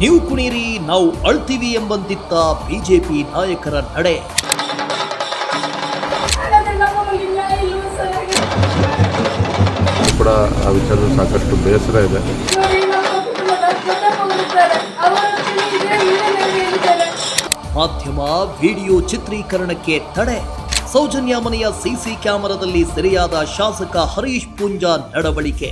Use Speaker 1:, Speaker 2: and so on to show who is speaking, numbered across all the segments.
Speaker 1: ನೀವು ಕುಣೀರಿ ನಾವು ಅಳ್ತೀವಿ ಎಂಬಂತಿತ್ತ ಬಿಜೆಪಿ ನಾಯಕರ ನಡೆ.
Speaker 2: ಕೂಡ ಆ ವಿಚಾರದಲ್ಲಿ ಸಾಕಷ್ಟು ಬೇಸರ ಇದೆ.
Speaker 1: ಮಾಧ್ಯಮ ವಿಡಿಯೋ ಚಿತ್ರೀಕರಣಕ್ಕೆ ತಡೆ. ಸೌಜನ್ಯ ಮನೆಯ ಸಿಸಿ ಕ್ಯಾಮೆರಾದಲ್ಲಿ ಸೆರೆಯಾದ ಶಾಸಕ ಹರೀಶ್ ಪೂಂಜಾ ನಡವಳಿಕೆ.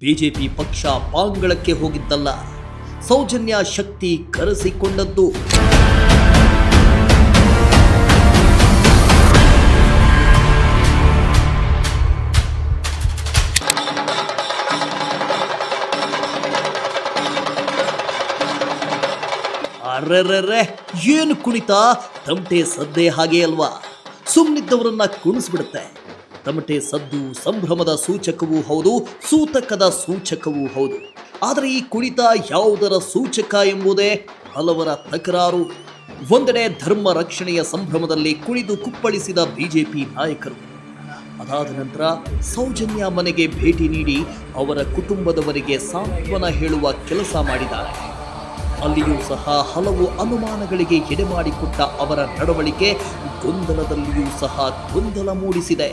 Speaker 1: ಬಿಜೆಪಿ ಪಕ್ಷ ಪಾಂಗಳಕ್ಕೆ ಹೋಗಿದ್ದಲ್ಲ. ಸೌಜನ್ಯ ಶಕ್ತಿ ಕರೆಸಿಕೊಂಡದ್ದು. ಅರ್ರೆರ್ರೆ ಏನು ಕುಣಿತ? ತಮಟೆ ಸದ್ದೆ ಹಾಗೆ ಅಲ್ವಾ? ಸುಮ್ಮನಿದ್ದವರನ್ನ ಕುಣಿಸ್ಬಿಡುತ್ತೆ. ತಮಟೆ ಸದ್ದು ಸಂಭ್ರಮದ ಸೂಚಕವೂ ಹೌದು, ಸೂತಕದ ಸೂಚಕವೂ ಹೌದು. ಆದರೆ ಈ ಕುಣಿತ ಯಾವುದರ ಸೂಚಕ ಎಂಬುದೇ ಹಲವರ ತಕರಾರು. ಒಂದೆಡೆ ಧರ್ಮ ರಕ್ಷಣೆಯ ಸಂಭ್ರಮದಲ್ಲಿ ಕುಣಿದು ಕುಪ್ಪಳಿಸಿದ ಬಿಜೆಪಿ ನಾಯಕರು. ಅದಾದ ನಂತರ ಸೌಜನ್ಯ ಮನೆಗೆ ಭೇಟಿ ನೀಡಿ ಅವರ ಕುಟುಂಬದವರಿಗೆ ಸಾಂತ್ವನ ಹೇಳುವ ಕೆಲಸ ಮಾಡಿದ್ದಾರೆ. ಅಲ್ಲಿಯೂ ಸಹ ಹಲವು ಅನುಮಾನಗಳಿಗೆ ಎಡೆಮಾಡಿಕೊಟ್ಟ ಅವರ ನಡವಳಿಕೆ ಗೊಂದಲದಲ್ಲಿಯೂ ಸಹ ಗೊಂದಲ ಮೂಡಿಸಿದೆ.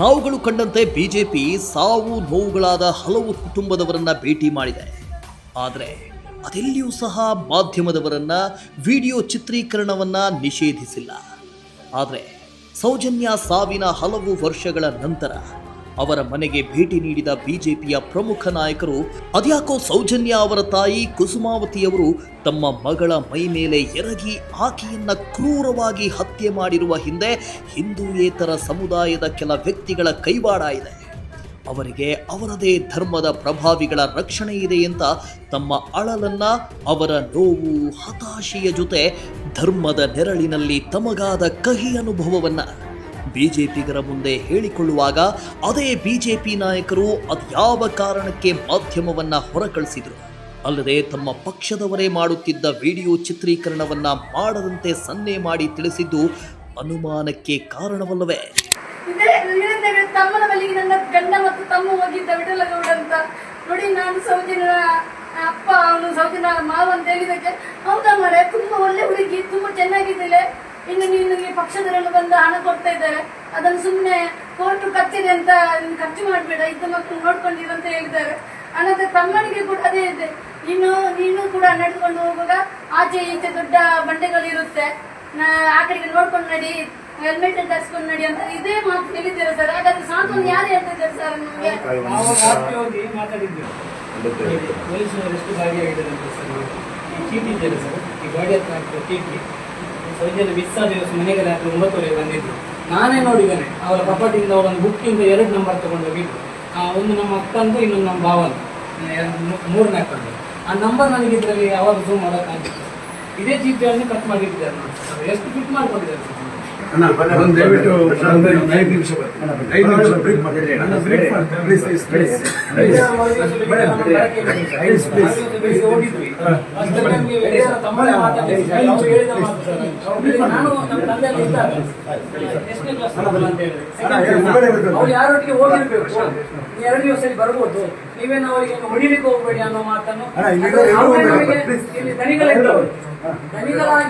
Speaker 1: ನಾವುಗಳು ಕಂಡಂತೆ ಬಿಜೆಪಿ ಸಾವು ನೋವುಗಳಾದ ಹಲವು ಕುಟುಂಬದವರನ್ನ ಭೇಟಿ ಮಾಡಿದೆ. ಆದರೆ ಅದೆಲ್ಲಿಯೂ ಸಹ ಮಾಧ್ಯಮದವರನ್ನ ವಿಡಿಯೋ ಚಿತ್ರೀಕರಣವನ್ನ ನಿಷೇಧಿಸಿಲ್ಲ. ಆದರೆ ಸೌಜನ್ಯ ಸಾವಿನ ಹಲವು ವರ್ಷಗಳ ನಂತರ ಅವರ ಮನೆಗೆ ಭೇಟಿ ನೀಡಿದ ಬಿಜೆಪಿಯ ಪ್ರಮುಖ ನಾಯಕರು ಅದ್ಯಾಕೋ ಸೌಜನ್ಯ ಅವರ ತಾಯಿ ಕುಸುಮಾವತಿಯವರು ತಮ್ಮ ಮಗಳ ಮೈ ಮೇಲೆ ಎರಗಿ ಆಕೆಯನ್ನ ಕ್ರೂರವಾಗಿ ಹತ್ಯೆ ಮಾಡಿರುವ ಹಿಂದೆ ಹಿಂದೂಯೇತರ ಸಮುದಾಯದ ಕೆಲ ವ್ಯಕ್ತಿಗಳ ಕೈವಾಡ ಇದೆ. ಅವರಿಗೆ ಅವರದೇ ಧರ್ಮದ ಪ್ರಭಾವಿಗಳ ರಕ್ಷಣೆ ಇದೆ ಅಂತ ತಮ್ಮ ಅಳಲನ್ನ ಅವರ ನೋವು, ಹತಾಶೆಯ ಜೊತೆ ಧರ್ಮದ ನೆರಳಿನಲ್ಲಿ ತಮಗಾದ ಕಹಿ ಅನುಭವವನ್ನ ಬಿಜೆಪಿಗರ ಮುಂದೆ ಹೇಳಿಕೊಳ್ಳುವಾಗ ಅದೇ ಬಿಜೆಪಿ ನಾಯಕರು ಅದ್ಯಾವ ಕಾರಣಕ್ಕೆ ಮಾಧ್ಯಮವನ್ನ ಹೊರಕಳಿಸಿದರು? ಅಲ್ಲದೆ ತಮ್ಮ ಪಕ್ಷದವರೇ ಮಾಡುತ್ತಿದ್ದ ವಿಡಿಯೋ ಚಿತ್ರೀಕರಣವನ್ನು ಮಾಡದಂತೆ ಸನ್ನೆ ಮಾಡಿ ತಿಳಿಸಿದ್ದು ಅನುಮಾನಕ್ಕೆ ಕಾರಣವಲ್ಲವೇ?
Speaker 3: ಗಂಡ ಮತ್ತು ತಮ್ಮ ಅಂತ. ನೋಡಿ, ನಾನು ಸೌಜನ್ಯ, ಅಪ್ಪ ಅವನು ಸೌಜನ್ಯ ಮಾವ ಅಂತ ಹೇಳಿದಕ್ಕೆ ಹೌದಾ ಮರೆ ತುಂಬಾ ಒಳ್ಳೆ ಹುಡುಗಿ, ತುಂಬಾ ಚೆನ್ನಾಗಿದ್ದಾಳೆ. ಇನ್ನು ನಿನಗೆ ಪಕ್ಷದವರೆಲ್ಲ ಬಂದು ಹಣ ಕೊಡ್ತಾ ಇದ್ದಾರೆ ಅದನ್ನು ಸುಮ್ಮನೆ ಕೋರ್ಟು ಖರ್ಚಿದೆ ಅಂತ ನೀನು ಖರ್ಚು ಮಾಡಬೇಡ. ಇದ್ದ ಮಕ್ಕಳು ನೋಡ್ಕೊಂಡಿರು ಅಂತ ಹೇಳಿದ್ದಾರೆ. ಅನ್ನದ ತಮ್ಮನಿಗೆ ಕೂಡ ಅದೇ ಇದೆ. ಇನ್ನು ನೀನು ಕೂಡ ನಡೆದುಕೊಂಡು ಹೋಗುವಾಗ ಆಚೆ ಈಚೆ ದೊಡ್ಡ ಬಂಡೆಗಳಿರುತ್ತೆ ನಾ- ಆ ಕಡೆಗೆ ನೋಡ್ಕೊಂಡು ನಡಿ ಹೆಲ್ಮೆಟ್ ಧರಿಸ್ಕೊಂಡು ನಡಿ ಅಂತ ಇದೇ ಮಾತು ಹೇಳಿದ್ದೀರಾ ಸರ್. ಹಾಗಾದ್ರೆ ಸಾಂತ್ವನ ಯಾರು ಹೇಳ್ತಾ ಇದ್ದಾರೆ ಸರ್ ನಮಗೆ?
Speaker 4: ನಾವು ಹೋಗಿ ಪೊಲೀಸರು ಎಷ್ಟು ಭಾಗಿಯಾಗಿದ್ದಾರೆ ಅಂತ ಸರ್ ಈ ಚೀಟಿ ಇದೆಯಲ್ಲ ಸರ್? ಈ ಗಾಡಿ ಹತ್ರ ಚೀಟಿ. ಸೌಜನ್ಯ ವಿಸ್ಸಾ ದಿವಸ ಮನೆಗೆ ರಾತ್ರಿ ಒಂಬತ್ತುವರೆಗೆ ಬಂದಿದ್ರು. ನಾನೇ ನೋಡಿದ್ದೇನೆ ಅವರ ಪ್ರಾಪರ್ಟಿಯಿಂದ ಅವರೊಂದು ಬುಕ್ಕಿಂದ ಎರಡು ನಂಬರ್ ತಗೊಂಡು ಹೋಗಿದ್ದು ಆ, ಒಂದು ನಮ್ಮ ಅಕ್ಕಂದು ಇನ್ನೊಂದು ನಮ್ಮ ಭಾವನ ಮೂರನೇ ಅಕ್ಕಂದು. ಆ ನಂಬರ್ ನನಗೆ ಇದರಲ್ಲಿ ಯಾವಾಗ ಝೂಮ್ ಮಾಡೋಕ್ಕಾಗಿತ್ತು ಇದೇ ಚೀಟಿಯನ್ನು ಕಟ್ ಮಾಡಿಟ್ಟಿದ್ದಾರೆ ನೋಡಿ. ಎಷ್ಟು ಫಿಟ್ ಮಾಡ್ಕೊಂಡಿದ್ದಾರೆ
Speaker 5: ಒಂದು ದಯವಿಟ್ಟು ಒಂದು ಐದು ನಿಮಿಷ ಐದು ನಿಮಿಷ ಬ್ರೇಕ್ ನನ್ನ break please please please please please?
Speaker 4: ಯಾರೊಟ್ಟಿಗೆ ಹೋಗಿರ್ಬೇಕು ನೀವು ಎರಡು ದಿವಸದಲ್ಲಿ ಬರ್ಬೋದು ನೀವೇನು ಅವರಿಗೆ ಹೊಡಿಲಿಕ್ಕೆ ಹೋಗ್ಬೇಡಿ ಅನ್ನೋ ಮಾತನ್ನು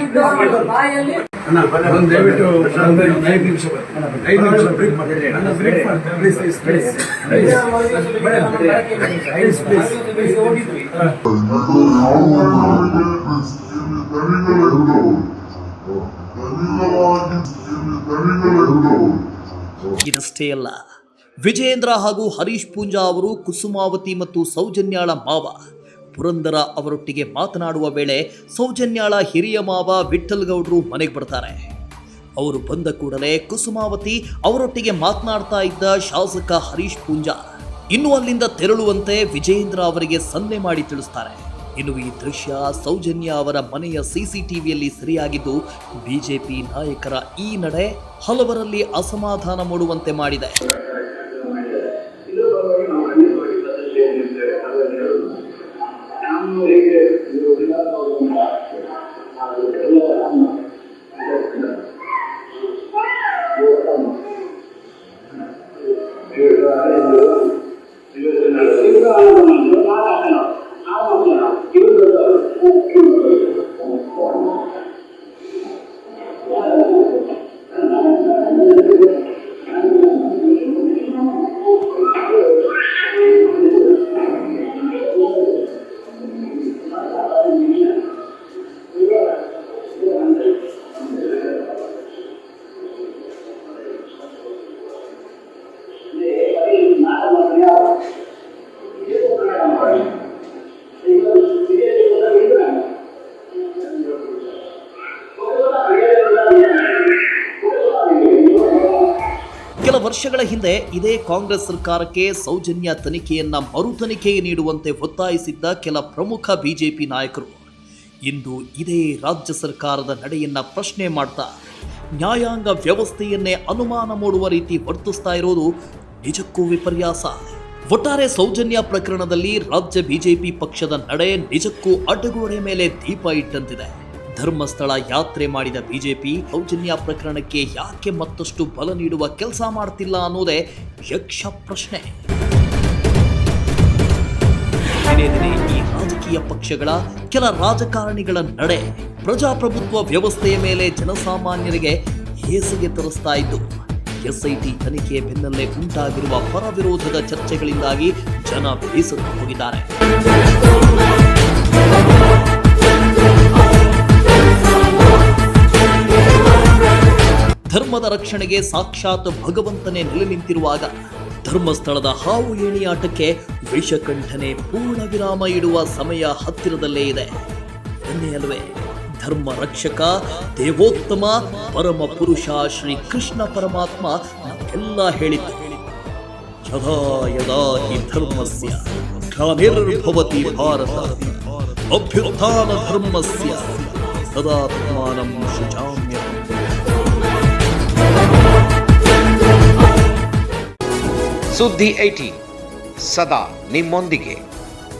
Speaker 5: ಇಲ್ಲಿ
Speaker 4: ಬಾಯಲ್ಲಿ
Speaker 5: ಒಂದು ದಯವಿಟ್ಟು ಐದು ನಿಮಿಷ ಐದು ನಿಮಿಷ ಬ್ರೇಕ್
Speaker 1: ಇದಷ್ಟೇ ಅಲ್ಲ ವಿಜಯೇಂದ್ರ ಹಾಗೂ ಹರೀಶ್ ಪೂಂಜಾ ಅವರು ಕುಸುಮಾವತಿ ಮತ್ತು ಸೌಜನ್ಯಾಳ ಮಾವ ಪುರಂದರ ಅವರೊಟ್ಟಿಗೆ ಮಾತನಾಡುವ ವೇಳೆ ಸೌಜನ್ಯಾಳ ಹಿರಿಯ ಮಾವ ವಿಠಲ್ಗೌಡರು ಮನೆಗೆ ಬರ್ತಾರೆ. ಅವರು ಬಂದ ಕೂಡಲೇ ಕುಸುಮಾವತಿ ಅವರೊಟ್ಟಿಗೆ ಮಾತನಾಡ್ತಾ ಇದ್ದ ಶಾಸಕ ಹರೀಶ್ ಪೂಂಜಾ. ಇನ್ನು ಅಲ್ಲಿಂದ ತೆರಳುವಂತೆ ವಿಜಯೇಂದ್ರ ಅವರಿಗೆ ಸನ್ನೆ ಮಾಡಿ ತಿಳಿಸ್ತಾರೆ. ಇನ್ನು ಈ ದೃಶ್ಯ ಸೌಜನ್ಯ ಅವರ ಮನೆಯ ಸಿಸಿಟಿವಿಯಲ್ಲಿ ಸರಿಯಾಗಿದ್ದು ಬಿಜೆಪಿ ನಾಯಕರ ಈ ನಡೆ ಹಲವರಲ್ಲಿ ಅಸಮಾಧಾನ ಮೂಡುವಂತೆ ಮಾಡಿದೆ. ವರ್ಷಗಳ ಹಿಂದೆ ಇದೇ ಕಾಂಗ್ರೆಸ್ ಸರ್ಕಾರಕ್ಕೆ ಸೌಜನ್ಯ ತನಿಖೆಯನ್ನ ಮರು ತನಿಖೆಗೆ ನೀಡುವಂತೆ ಒತ್ತಾಯಿಸಿದ್ದ ಕೆಲ ಪ್ರಮುಖ ಬಿಜೆಪಿ ನಾಯಕರು. ಇಂದು ಇದೇ ರಾಜ್ಯ ಸರ್ಕಾರದ ನಡೆಯನ್ನ ಪ್ರಶ್ನೆ ಮಾಡ್ತಾ, ನ್ಯಾಯಾಂಗ ವ್ಯವಸ್ಥೆಯನ್ನೇ ಅನುಮಾನ ಮೂಡುವ ರೀತಿ ವರ್ತಿಸ್ತಾ ಇರೋದು ನಿಜಕ್ಕೂ ವಿಪರ್ಯಾಸ. ಒಟ್ಟಾರೆ ಸೌಜನ್ಯ ಪ್ರಕರಣದಲ್ಲಿ ರಾಜ್ಯ ಬಿಜೆಪಿ ಪಕ್ಷದ ನಡೆ ನಿಜಕ್ಕೂ ಅಡ್ಡಗೋಡೆ ಮೇಲೆ ದೀಪ ಇಟ್ಟಂತಿದೆ. ಧರ್ಮಸ್ಥಳ ಯಾತ್ರೆ ಮಾಡಿದ ಬಿಜೆಪಿ ಸೌಜನ್ಯ ಪ್ರಕರಣಕ್ಕೆ ಯಾಕೆ ಮತ್ತಷ್ಟು ಬಲ ನೀಡುವ ಕೆಲಸ ಮಾಡ್ತಿಲ್ಲ ಅನ್ನೋದೇ ಯಕ್ಷ ಪ್ರಶ್ನೆ. ದಿನೇ ದಿನೇ ಈ ರಾಜಕೀಯ ಪಕ್ಷಗಳ ಕೆಲ ರಾಜಕಾರಣಿಗಳ ನಡೆ ಪ್ರಜಾಪ್ರಭುತ್ವ ವ್ಯವಸ್ಥೆಯ ಮೇಲೆ ಜನಸಾಮಾನ್ಯರಿಗೆ ಹೇಸಿಗೆ ತರಿಸ್ತಾ ಇದ್ದು, ಎಸ್ಐಟಿ ತನಿಖೆಯ ಬೆನ್ನಲ್ಲೇ ಉಂಟಾಗಿರುವ ಪರ ವಿರೋಧದ ಚರ್ಚೆಗಳಿಂದಾಗಿ ಜನ ಬೇಸತ್ತು ಹೋಗಿದ್ದಾರೆ. ರಕ್ಷಣೆಗೆ ಸಾಕ್ಷಾತ್ ಭಗವಂತನೇ ನೆಲೆ ನಿಂತಿರುವಾಗ ಧರ್ಮಸ್ಥಳದ ಹಾವು ಏಣಿಯಾಟಕ್ಕೆ ವಿಷಕಂಠನೆ ಪೂರ್ಣ ವಿರಾಮ ಇಡುವ ಸಮಯ ಹತ್ತಿರದಲ್ಲೇ ಇದೆ. ಅಲ್ವೇ, ಧರ್ಮ ರಕ್ಷಕ, ದೇವೋತ್ತಮ, ಪರಮ ಪುರುಷ ಶ್ರೀ ಕೃಷ್ಣ ಪರಮಾತ್ಮ ನಮಗೆಲ್ಲ ಹೇಳಿದ್ದು ಯದಾ ಹಿ ಧರ್ಮಸ್ಯ ಗ್ಲಾನಿರ್ಭವತಿ ಭಾರತ, ಅಭ್ಯುತ್ಥಾನ ಧರ್ಮಸ್ಯ, ಸದಾತ್ಮಾನಂ ಶುಚಾಮ್ಯಹಂ
Speaker 6: सुद्धि 80 सदा निम्न